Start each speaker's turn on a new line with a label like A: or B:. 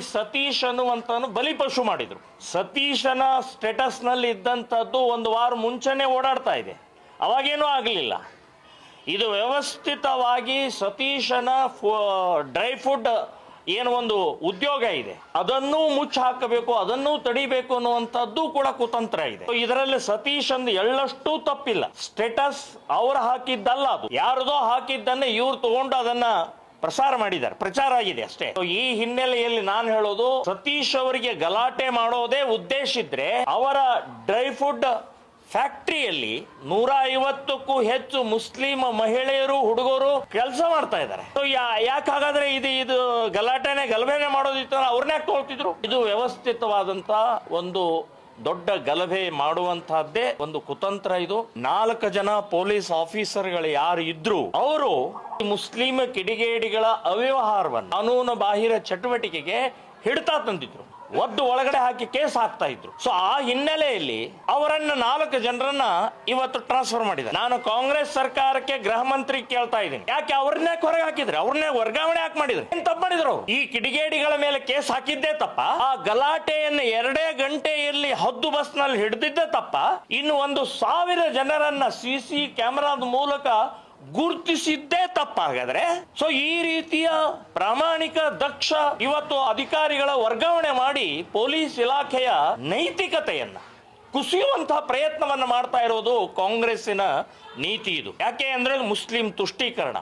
A: ಸತೀಶ್ ಅನ್ನುವಂತನು ಬಲಿಪಶು ಮಾಡಿದ್ರು. ಸತೀಶನ ಸ್ಟೇಟಸ್ನಲ್ಲಿ ಇದ್ದಂಥದ್ದು ಒಂದು ವಾರ ಮುಂಚೆನೆ ಓಡಾಡ್ತಾ ಇದೆ. ಅವಾಗೇನೂ ಆಗಲಿಲ್ಲ. ಇದು ವ್ಯವಸ್ಥಿತವಾಗಿ ಸತೀಶನ ಡ್ರೈ ಫುಡ್ ಏನು ಒಂದು ಉದ್ಯೋಗ ಇದೆ. ಅದನ್ನೂ ಮುಚ್ಚಿ ಹಾಕಬೇಕು, ಅದನ್ನೂ ತಡಿಬೇಕು ಅನ್ನುವಂಥದ್ದು ಕೂಡ ಕುತಂತ್ರ ಇದೆ. ಇದರಲ್ಲಿ ಸತೀಶ್ ಅಂದ್ ಎಳ್ಳಷ್ಟು ತಪ್ಪಿಲ್ಲ. ಸ್ಟೇಟಸ್ ಅವ್ರು ಹಾಕಿದ್ದಲ್ಲ ಅದು. ಯಾರದೋ ಹಾಕಿದ್ದನ್ನೇ ಇವ್ರು ತಗೊಂಡು ಅದನ್ನ ಪ್ರಸಾರ ಮಾಡಿದ್ದಾರೆ. ಪ್ರಚಾರ ಆಗಿದೆ ಅಷ್ಟೇ. ಈ ಹಿನ್ನೆಲೆಯಲ್ಲಿ ನಾನು ಹೇಳೋದು, ಸತೀಶ್ ಅವರಿಗೆ ಗಲಾಟೆ ಮಾಡೋದೇ ಉದ್ದೇಶ ಇದ್ರೆ ಅವರ ಡ್ರೈ ಫುಡ್ ಫ್ಯಾಕ್ಟರಿಯಲ್ಲಿ ನೂರ ಐವತ್ತಕ್ಕೂ ಹೆಚ್ಚು ಮುಸ್ಲಿಂ ಮಹಿಳೆಯರು, ಹುಡುಗರು ಕೆಲಸ ಮಾಡ್ತಾ ಇದ್ದಾರೆ. ಯಾಕಾಗಾದ್ರೆ ಇದು ಇದು ಗಲಾಟೆನೆ ಗಲಭೆನೆ ಮಾಡೋದಿತ್ತು ಅವ್ರನ್ನೇ ತೋಳ್ತಿದ್ರು? ಇದು ವ್ಯವಸ್ಥಿತವಾದಂತ ಒಂದು ದೊಡ್ಡ ಗಲಭೆ ಮಾಡುವಂತಹದ್ದೇ ಒಂದು ಕುತಂತ್ರ ಇದು. ನಾಲ್ಕು ಜನ ಪೊಲೀಸ್ ಆಫೀಸರ್ಗಳು ಯಾರು ಇದ್ರು ಅವರು ಮುಸ್ಲಿಂ ಕಿಡಿಗೇಡಿಗಳ ಅವ್ಯವಹಾರವನ್ನು ಕಾನೂನು ಬಾಹಿರ ಚಟುವಟಿಕೆಗೆ ಹಿಡ್ತಾ ತಂದಿದ್ರು. ಒದ್ದು ಒಳಗಡೆ ಹಾಕಿ ಕೇಸ್ ಹಾಕ್ತಾ ಇದ್ರು. ಸೊ ಆ ಹಿನ್ನೆಲೆಯಲ್ಲಿ ಅವರನ್ನ ನಾಲ್ಕು ಜನರನ್ನ ಇವತ್ತು ಟ್ರಾನ್ಸ್ಫರ್ ಮಾಡಿದ್ದಾರೆ. ನಾನು ಕಾಂಗ್ರೆಸ್ ಸರ್ಕಾರಕ್ಕೆ ಗೃಹ ಮಂತ್ರಿ ಕೇಳ್ತಾ ಇದ್ದೀನಿ. ಯಾಕೆ? ಅವ್ರನ್ನೇ ಹೊರಗೆ ಹಾಕಿದ್ರೆ. ಅವ್ರನ್ನೇ ವರ್ಗಾವಣೆ ಯಾಕೆ ಮಾಡಿದ್ರು. ಏನ್ ತಪ್ಪು ಮಾಡಿದ್ರು? ಈ ಕಿಡಿಗೇಡಿಗಳ ಮೇಲೆ ಕೇಸ್ ಹಾಕಿದ್ದೇ ತಪ್ಪ. ಆ ಗಲಾಟೆಯನ್ನು ಎರಡೇ ಗಂಟೆಯಲ್ಲಿ ಹದ್ದು ಬಸ್ನಲ್ಲಿ ಹಿಡಿದಿದ್ದೇ ತಪ್ಪ. ಇನ್ನು ಒಂದು ಸಾವಿರ ಜನರನ್ನ ಸಿ ಸಿ ಕ್ಯಾಮೆರಾದ ಮೂಲಕ ಗುರುತಿಸಿದ್ದೇ ತಪ್ಪಾಗಾದ್ರೆ ಸೊ ಈ ರೀತಿಯ ಪ್ರಾಮಾಣಿಕ ದಕ್ಷ ಇವತ್ತು ಅಧಿಕಾರಿಗಳ ವರ್ಗಾವಣೆ ಮಾಡಿ ಪೊಲೀಸ್ ಇಲಾಖೆಯ ನೈತಿಕತೆಯನ್ನ ಕುಸಿಯುವಂತಹ ಪ್ರಯತ್ನವನ್ನು ಮಾಡ್ತಾ ಇರೋದು ಕಾಂಗ್ರೆಸ್ಸಿನ ನೀತಿ ಇದು. ಯಾಕೆ ಅಂದ್ರೆ ಮುಸ್ಲಿಂ ತುಷ್ಟೀಕರಣ.